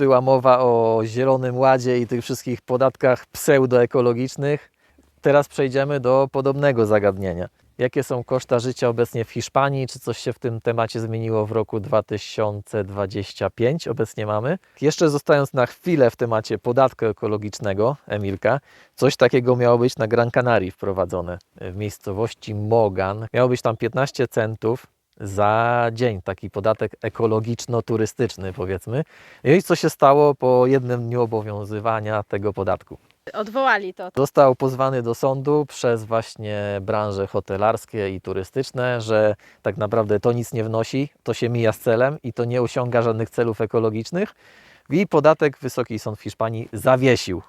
była mowa o Zielonym Ładzie i tych wszystkich podatkach pseudoekologicznych. Teraz przejdziemy do podobnego zagadnienia. Jakie są koszta życia obecnie w Hiszpanii? Czy coś się w tym temacie zmieniło w roku 2025? Obecnie mamy. Jeszcze zostając na chwilę w temacie podatku ekologicznego, Emilka, coś takiego miało być na Gran Canaria wprowadzone w miejscowości Mogan. Miało być tam 15 centów za dzień, taki podatek ekologiczno-turystyczny powiedzmy. I co się stało po jednym dniu obowiązywania tego podatku? Odwołali to. Został pozwany do sądu przez właśnie branże hotelarskie i turystyczne, że tak naprawdę to nic nie wnosi, to się mija z celem i to nie osiąga żadnych celów ekologicznych. I podatek Wysoki Sąd w Hiszpanii zawiesił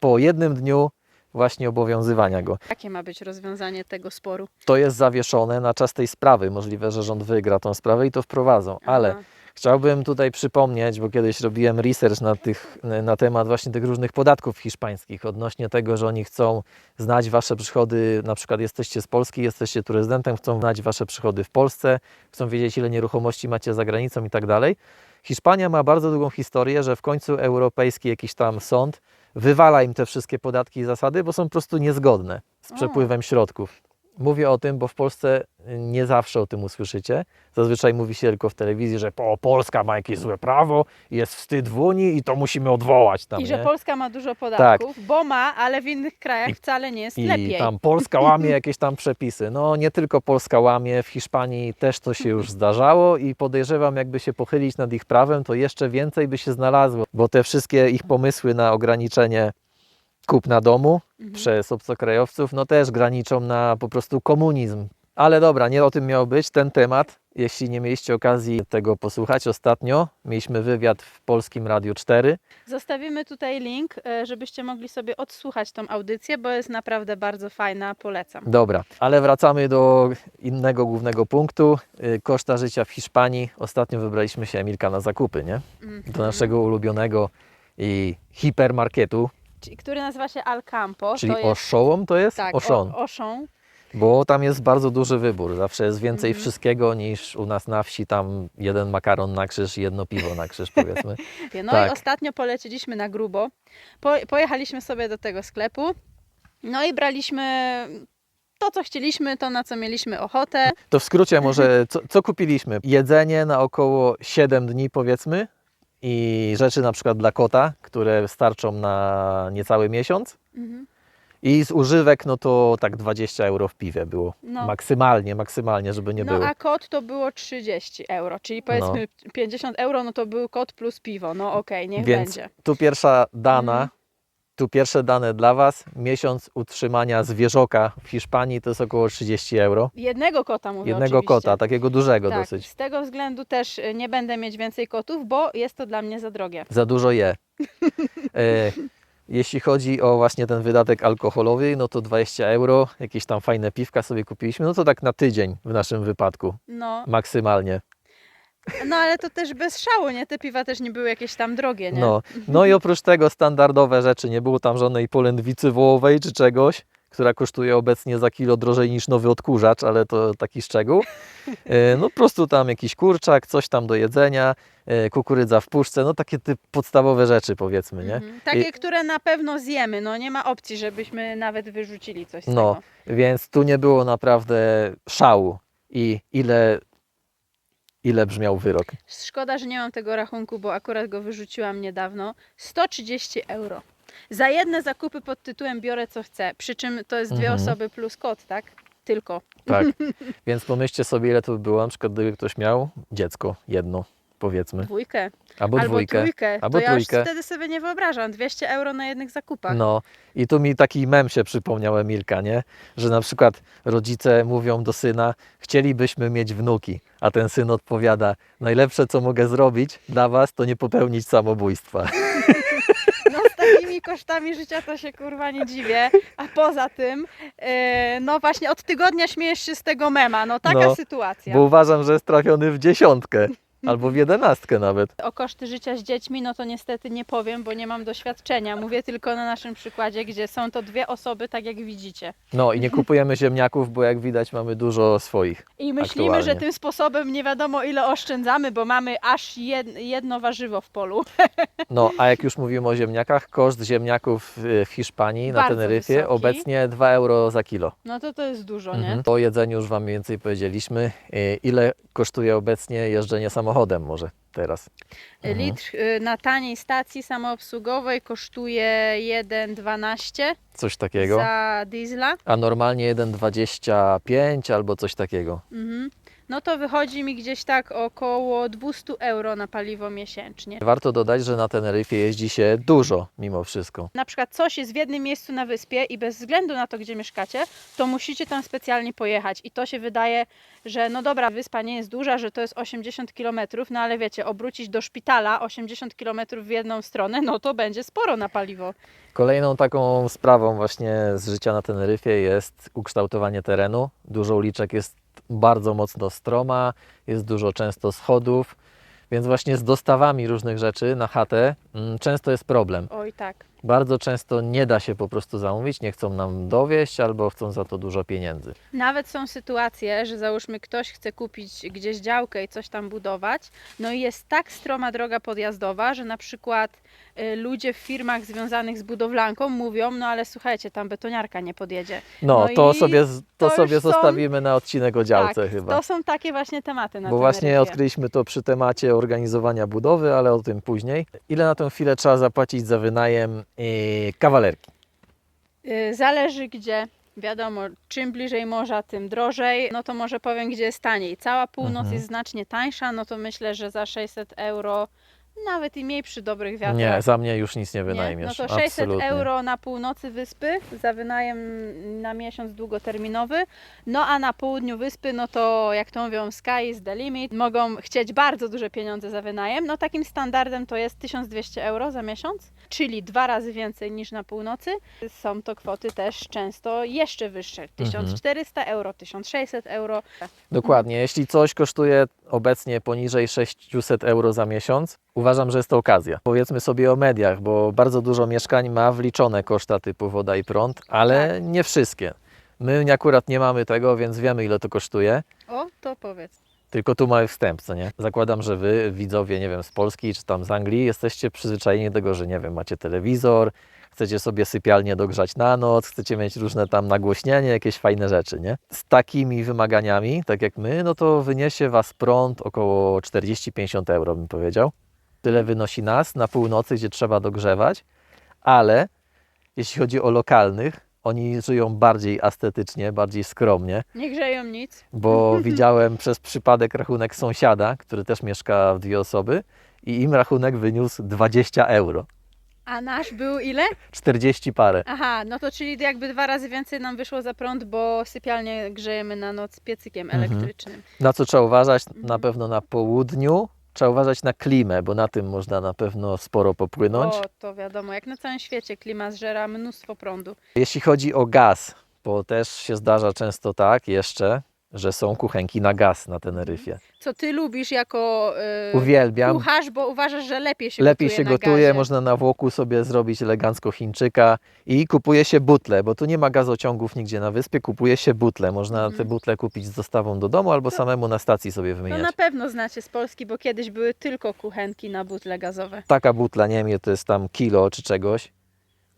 po jednym dniu właśnie obowiązywania go. Jakie ma być rozwiązanie tego sporu? To jest zawieszone na czas tej sprawy. Możliwe, że rząd wygra tą sprawę i to wprowadzą, ale Aha. Chciałbym tutaj przypomnieć, bo kiedyś robiłem research na, tych, na temat właśnie tych różnych podatków hiszpańskich, odnośnie tego, że oni chcą znać Wasze przychody, na przykład jesteście z Polski, jesteście tu rezydentem, chcą znać Wasze przychody w Polsce, chcą wiedzieć, ile nieruchomości macie za granicą i tak dalej. Hiszpania ma bardzo długą historię, że w końcu europejski jakiś tam sąd wywala im te wszystkie podatki i zasady, bo są po prostu niezgodne z przepływem środków. Mówię o tym, bo w Polsce nie zawsze o tym usłyszycie. Zazwyczaj mówi się tylko w telewizji, że o, Polska ma jakieś złe prawo, jest wstyd w Unii i to musimy odwołać tam. I że nie? Polska ma dużo podatków, bo ma, ale w innych krajach I- wcale nie jest I lepiej. tam Polska łamie jakieś tam przepisy. No nie tylko Polska łamie, w Hiszpanii też to się już zdarzało i podejrzewam, jakby się pochylić nad ich prawem, to jeszcze więcej by się znalazło, bo te wszystkie ich pomysły na ograniczenie kupna domu Mhm. przez obcokrajowców, no też graniczą na po prostu komunizm. Ale dobra, nie o tym miał być ten temat. Jeśli nie mieliście okazji tego posłuchać ostatnio, mieliśmy wywiad w Polskim Radiu 4. Zostawimy tutaj link, e, żebyście mogli sobie odsłuchać tą audycję, bo jest naprawdę bardzo fajna, polecam. Dobra, ale wracamy do innego głównego punktu. Y, Koszta życia w Hiszpanii. Ostatnio wybraliśmy się Emilka na zakupy, nie? Mhm. Do naszego ulubionego i hipermarketu, Który nazywa się Alcampo. czyli to jest, Oszołom to jest? tak, Oszon. O, Oszą. Bo tam jest bardzo duży wybór. Zawsze jest więcej Mhm. wszystkiego niż u nas na wsi. Tam jeden makaron na krzyż jedno piwo na krzyż, powiedzmy. No Tak. i ostatnio poleciliśmy na grubo. Po, pojechaliśmy sobie do tego sklepu. No i braliśmy to, co chcieliśmy, to, na co mieliśmy ochotę. To w skrócie może, co, co kupiliśmy? Jedzenie na około 7 dni powiedzmy i rzeczy na przykład dla kota, które starczą na niecały miesiąc. Mhm. I z używek, no to tak 20 euro w piwie było. No. Maksymalnie, maksymalnie, żeby nie no było. a kot to było 30 euro, czyli powiedzmy 50 euro, no to był kot plus piwo. No okej, niech Więc będzie. tu pierwsza dana, Mhm. Tu pierwsze dane dla Was. Miesiąc utrzymania zwierzoka w Hiszpanii to jest około 30 euro. Jednego kota mówię Jednego oczywiście. kota, takiego dużego tak, dosyć. Z tego względu też y, nie będę mieć więcej kotów, bo jest to dla mnie za drogie. Za dużo je. E, jeśli chodzi o właśnie ten wydatek alkoholowy, no to 20 euro, jakieś tam fajne piwka sobie kupiliśmy, no to tak na tydzień w naszym wypadku, No, maksymalnie. No ale to też bez szału, nie? Te piwa też nie były jakieś tam drogie, nie? No, no i oprócz tego standardowe rzeczy, nie było tam żadnej polędwicy wołowej czy czegoś, która kosztuje obecnie za kilo drożej niż nowy odkurzacz, ale to taki szczegół. E, No po prostu tam jakiś kurczak, coś tam do jedzenia, e, kukurydza w puszce, no takie typ podstawowe rzeczy powiedzmy, nie? Mhm. Takie, I- które na pewno zjemy, no nie ma opcji, żebyśmy nawet wyrzucili coś z No, tego. więc tu nie było naprawdę szału i ile, ile brzmiał wyrok. Szkoda, że nie mam tego rachunku, bo akurat go wyrzuciłam niedawno. 130 euro. Za jedne zakupy pod tytułem biorę co chcę, przy czym to jest dwie Mhm. osoby plus kot, tak? Tylko. Tak, więc pomyślcie sobie ile to by było, na przykład gdyby ktoś miał dziecko, jedno powiedzmy, Dwójkę. albo, Albo dwójkę. trójkę. Albo to ja trójkę. już wtedy sobie nie wyobrażam. 200 euro na jednych zakupach. No i tu mi taki mem się przypomniał Emilka, nie? Że na przykład rodzice mówią do syna, chcielibyśmy mieć wnuki, a ten syn odpowiada, najlepsze co mogę zrobić dla was to nie popełnić samobójstwa. No z takimi kosztami życia to się kurwa nie dziwię. A poza tym, e, no właśnie od tygodnia śmiejesz się z tego mema. No taka No, sytuacja. Bo uważam, że jest trafiony w dziesiątkę. Albo w jedenastkę nawet. O koszty życia z dziećmi, no to niestety nie powiem, bo nie mam doświadczenia. Mówię tylko na naszym przykładzie, gdzie są to dwie osoby, tak jak widzicie. No i nie kupujemy ziemniaków, bo jak widać mamy dużo swoich. I myślimy, że Aktualnie. tym sposobem nie wiadomo ile oszczędzamy, bo mamy aż jed- jedno warzywo w polu. No, a jak już mówimy o ziemniakach, koszt ziemniaków w w Hiszpanii na Bardzo Teneryfie wysoki. obecnie 2 euro za kilo. No to to jest dużo, nie? Mhm. O jedzeniu już Wam więcej powiedzieliśmy. Y, Ile kosztuje obecnie jeżdżenie samochodem może teraz? Mhm. Litr y, na taniej stacji samoobsługowej kosztuje 1,12 Coś takiego. za diesla. A normalnie 1,25 albo coś takiego. Mhm. No to wychodzi mi gdzieś tak około 200 euro na paliwo miesięcznie. Warto dodać, że na Teneryfie jeździ się dużo mimo wszystko. Na przykład coś jest w jednym miejscu na wyspie i bez względu na to, gdzie mieszkacie, to musicie tam specjalnie pojechać. I to się wydaje, że no dobra, wyspa nie jest duża, że to jest 80 km, no ale wiecie, obrócić do szpitala 80 km w jedną stronę, no to będzie sporo na paliwo. Kolejną taką sprawą właśnie z życia na Teneryfie jest ukształtowanie terenu. Dużo uliczek jest bardzo mocno stroma, jest dużo często schodów, więc właśnie z dostawami różnych rzeczy na chatę często jest problem. Oj tak. Bardzo często nie da się po prostu zamówić, nie chcą nam dowieść albo chcą za to dużo pieniędzy. Nawet są sytuacje, że załóżmy ktoś chce kupić gdzieś działkę i coś tam budować, no i jest tak stroma droga podjazdowa, że na przykład y, ludzie w firmach związanych z budowlanką mówią, no ale słuchajcie, tam betoniarka nie podjedzie. No, No to sobie, to to sobie już są- zostawimy na odcinek o działce tak, chyba. to są takie właśnie tematy na Bo właśnie Teneryfie. odkryliśmy to przy temacie organizowania budowy, ale o tym później. Ile na tę chwilę trzeba zapłacić za wynajem yy, kawalerki? Y, Zależy gdzie. Wiadomo, czym bliżej morza, tym drożej. No to może powiem, gdzie jest taniej. Cała północ Mhm. jest znacznie tańsza, no to myślę, że za 600 euro, nawet i mniej przy dobrych wiatrach. Nie, za mnie już nic nie Nie? wynajmiesz. No to 600 Absolutnie. euro na północy wyspy za wynajem na miesiąc długoterminowy. No a na południu wyspy, no to jak to mówią, sky is the limit. Mogą chcieć bardzo duże pieniądze za wynajem. No takim standardem to jest 1200 euro za miesiąc, czyli dwa razy więcej niż na północy. Są to kwoty też często jeszcze wyższe. 1400 euro, 1600 euro. Dokładnie. Jeśli coś kosztuje obecnie poniżej 600 euro za miesiąc, uważam, że jest to okazja. Powiedzmy sobie o mediach, bo bardzo dużo mieszkań ma wliczone koszta typu woda i prąd, ale Tak. nie wszystkie. My akurat nie mamy tego, więc wiemy ile to kosztuje. O, to powiedz. Tylko tu mały wstęp, co nie? Zakładam, że wy, widzowie, nie wiem, z Polski czy tam z Anglii, jesteście przyzwyczajeni do tego, że nie wiem, macie telewizor, chcecie sobie sypialnię dogrzać na noc, chcecie mieć różne tam nagłośnienie, jakieś fajne rzeczy, nie? Z takimi wymaganiami, tak jak my, no to wyniesie was prąd około 40-50 euro, bym powiedział. Tyle wynosi nas na północy, gdzie trzeba dogrzewać, ale jeśli chodzi o lokalnych, oni żyją bardziej estetycznie, bardziej skromnie Nie grzeją nic. bo widziałem przez przypadek rachunek sąsiada, który też mieszka w dwie osoby i im rachunek wyniósł 20 euro. A nasz był ile? 40 parę. Aha, no to czyli jakby dwa razy więcej nam wyszło za prąd, bo sypialnię grzejemy na noc piecykiem Mhm. elektrycznym. Na co trzeba uważać? Na Mhm. pewno na południu. Trzeba uważać na klimę, bo na tym można na pewno sporo popłynąć. O, to wiadomo, jak na całym świecie klima zżera mnóstwo prądu. Jeśli chodzi o gaz, bo też się zdarza często tak jeszcze, że są kuchenki na gaz na Teneryfie. Co ty lubisz jako yy, Uwielbiam. kucharz, bo uważasz, że lepiej się Lepiej gotuje się na gotuje, gazie. można na włoku sobie zrobić elegancko Chińczyka i kupuje się butle, bo tu nie ma gazociągów nigdzie na wyspie, kupuje się butle. Można Mhm. te butle kupić z dostawą do domu albo samemu na stacji sobie No wymieniać. na pewno znacie z Polski, bo kiedyś były tylko kuchenki na butle gazowe. Taka butla, nie wiem, ile to jest tam kilo czy czegoś,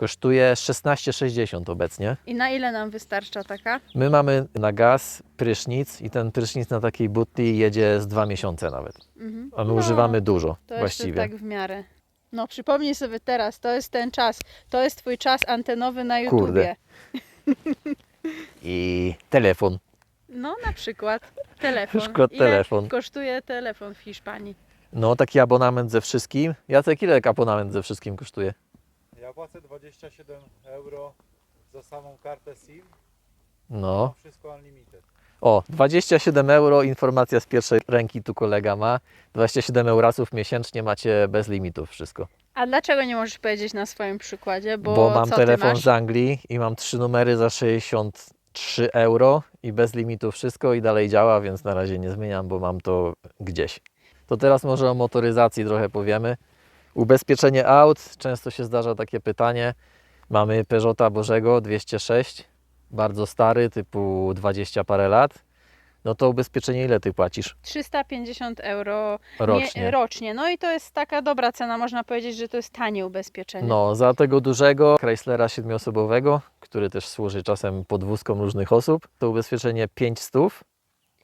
kosztuje 16,60 obecnie. I na ile nam wystarcza taka? My mamy na gaz prysznic i ten prysznic na takiej butli jedzie z dwa miesiące nawet. Mhm. A my No, używamy dużo To właściwie. jeszcze tak w miarę. No przypomnij sobie teraz, to jest ten czas. To jest twój czas antenowy na YouTubie. I telefon. No na przykład telefon. Przykład Ile telefon. kosztuje telefon w Hiszpanii? No taki abonament ze wszystkim. Jacek, ile abonament ze wszystkim kosztuje? Ja płacę 27 euro za samą kartę SIM. No, wszystko unlimited. O, 27 euro, informacja z pierwszej ręki tu kolega ma. 27 eurasów miesięcznie macie bez limitów wszystko. A dlaczego nie możesz powiedzieć na swoim przykładzie? Bo, Bo, mam co telefon ty masz? z Anglii i mam trzy numery za 63 euro i bez limitu wszystko i dalej działa, więc na razie nie zmieniam, bo mam to gdzieś. To teraz może o motoryzacji trochę powiemy. Ubezpieczenie aut, często się zdarza takie pytanie. Mamy Peugeota Bożego 206, bardzo stary, typu 20 parę lat. No to ubezpieczenie ile ty płacisz 350 euro rocznie? Nie, rocznie. No i to jest taka dobra cena, można powiedzieć, że to jest tanie ubezpieczenie. No, za tego dużego Chryslera siedmiosobowego, który też służy czasem podwózkom różnych osób, to ubezpieczenie 500,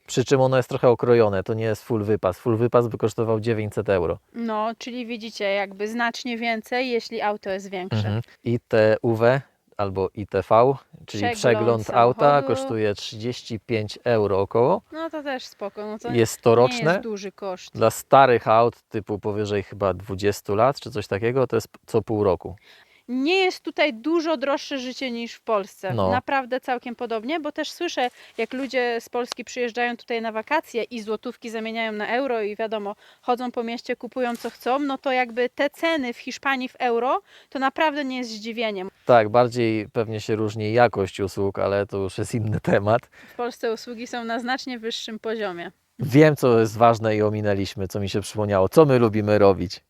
przy czym ono jest trochę okrojone, to nie jest full wypas. Full wypas by kosztował 900 euro. No, czyli widzicie, jakby znacznie więcej, jeśli auto jest większe. Mhm. ITUW albo ITV, czyli Przegląd przegląd, auta, samochodu. kosztuje 35 euro około. No to też spoko. No to Jest to nie roczne. jest duży koszt. Dla starych aut typu powyżej chyba 20 lat czy coś takiego, to jest co pół roku. Nie jest tutaj dużo droższe życie niż w Polsce. No. Naprawdę całkiem podobnie, bo też słyszę, jak ludzie z Polski przyjeżdżają tutaj na wakacje i złotówki zamieniają na euro i wiadomo, chodzą po mieście, kupują co chcą, no to jakby te ceny w Hiszpanii w euro to naprawdę nie jest zdziwieniem. Tak, bardziej pewnie się różni jakość usług, ale to już jest inny temat. W Polsce usługi są na znacznie wyższym poziomie. Wiem, co jest ważne i ominęliśmy, co mi się przypomniało. Co my lubimy robić?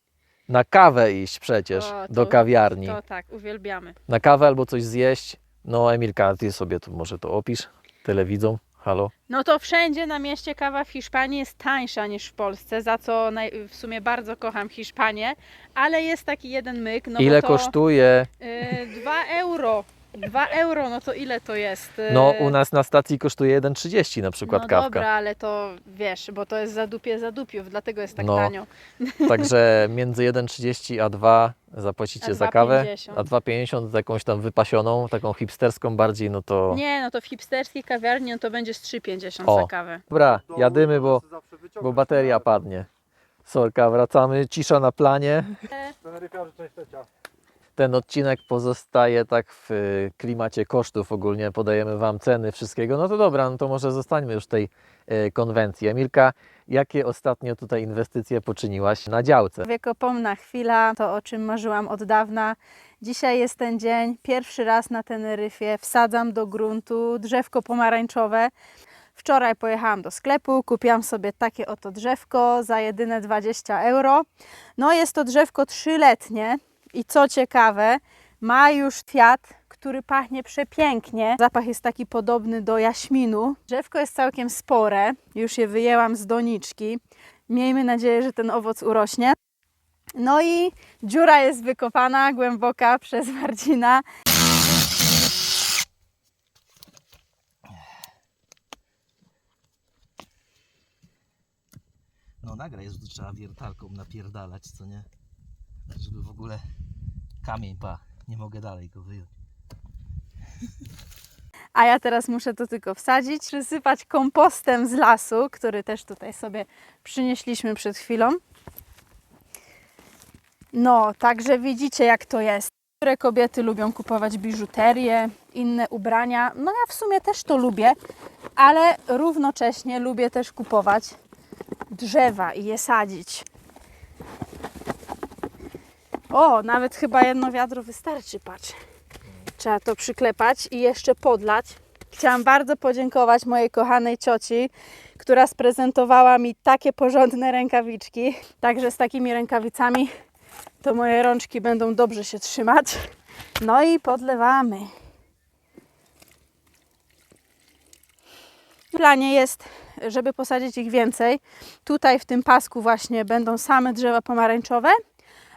Na kawę iść przecież, O, to- do kawiarni. To tak, uwielbiamy. Na kawę albo coś zjeść. No Emilka, ty sobie tu może to opisz telewidzom. Halo? No to wszędzie na mieście kawa w Hiszpanii jest tańsza niż w Polsce, za co naj- w sumie bardzo kocham Hiszpanię, ale jest taki jeden myk, no Ile bo to kosztuje? 2 euro. 2 euro, no to ile to jest? Y, No u nas na stacji kosztuje 1,30 na przykład no kawka. dobra, ale to wiesz, bo to jest zadupie zadupiów, dlatego jest tak No. tanio. Także między 1,30 a 2 zapłacicie A za kawę, 2,50. a 2,50 za jakąś tam wypasioną, taką hipsterską bardziej, no to... Nie, no to w hipsterskiej kawiarni no to będzie z 3,50 O. za kawę. Dobra, jadymy, bo, bo bateria padnie. Sorka, wracamy, cisza na planie. Teneryfiarze, cześć Tecia. Ten odcinek pozostaje tak w y, klimacie kosztów ogólnie, podajemy Wam ceny wszystkiego. No to dobra, no to może zostańmy już tej y, konwencji. Emilka, jakie ostatnio tutaj inwestycje poczyniłaś na działce? Wiekopomna chwila, to o czym marzyłam od dawna. Dzisiaj jest ten dzień, pierwszy raz na Teneryfie wsadzam do gruntu drzewko pomarańczowe. Wczoraj pojechałam do sklepu, kupiłam sobie takie oto drzewko za jedyne 20 euro. No jest to drzewko trzyletnie i co ciekawe, ma już kwiat, który pachnie przepięknie. Zapach jest taki podobny do jaśminu. Drzewko jest całkiem spore, już je wyjęłam z doniczki. Miejmy nadzieję, że ten owoc urośnie. No i dziura jest wykopana głęboka przez Marcina. No nagraj, że trzeba wiertarką napierdalać, co nie? Żeby w ogóle kamień pa, nie mogę dalej go wyjąć. A ja teraz muszę to tylko wsadzić, przysypać kompostem z lasu, który też tutaj sobie przynieśliśmy przed chwilą. No, także widzicie jak to jest. Niektóre kobiety lubią kupować biżuterię, inne ubrania. No ja w sumie też to lubię, ale równocześnie lubię też kupować drzewa i je sadzić. O, nawet chyba jedno wiadro wystarczy, patrz. Trzeba to przyklepać i jeszcze podlać. Chciałam bardzo podziękować mojej kochanej cioci, która sprezentowała mi takie porządne rękawiczki. Także z takimi rękawicami to moje rączki będą dobrze się trzymać. No i podlewamy. W planie jest, żeby posadzić ich więcej. Tutaj w tym pasku właśnie będą same drzewa pomarańczowe,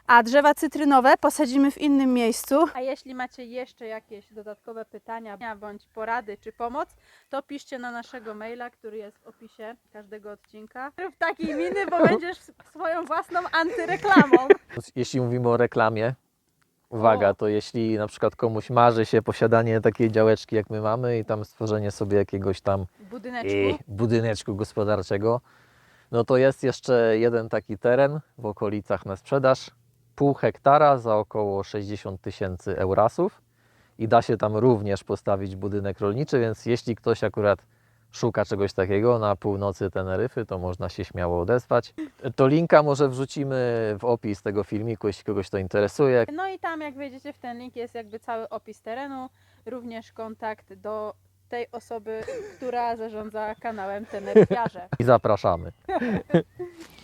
a drzewa cytrynowe posadzimy w innym miejscu. A jeśli macie jeszcze jakieś dodatkowe pytania, bądź porady czy pomoc, to piszcie na naszego maila, który jest w opisie każdego odcinka. Rób takiej miny, bo będziesz swoją własną antyreklamą. Jeśli mówimy o reklamie, uwaga, to jeśli na przykład komuś marzy się posiadanie takiej działeczki jak my mamy i tam stworzenie sobie jakiegoś tam budyneczku. i budyneczku gospodarczego, no to jest jeszcze jeden taki teren w okolicach na sprzedaż, pół hektara za około 60 tysięcy eurasów i da się tam również postawić budynek rolniczy, więc jeśli ktoś akurat szuka czegoś takiego na północy Teneryfy, to można się śmiało odezwać. To linka może wrzucimy w opis tego filmiku, jeśli kogoś to interesuje. No i tam jak wejdziecie w ten link jest jakby cały opis terenu, również kontakt do tej osoby, która zarządza kanałem Teneryfiarze. I zapraszamy.